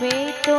তুমি তো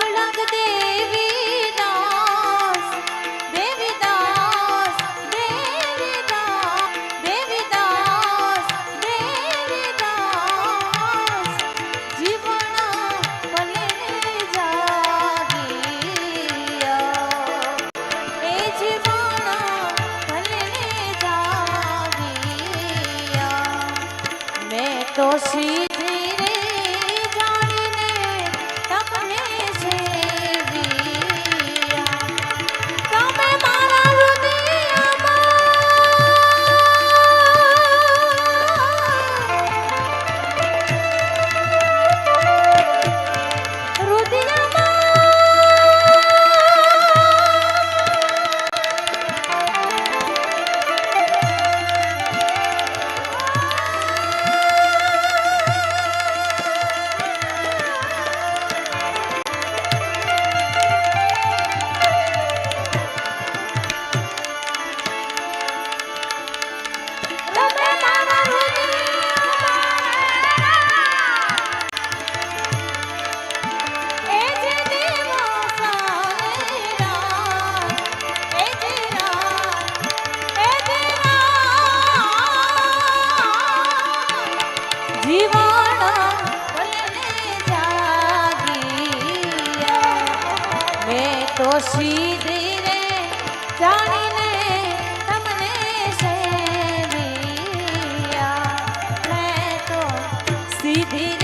Toshi. તો સીધી રે જાણીને તમને સેવિયા મેં તો સીધી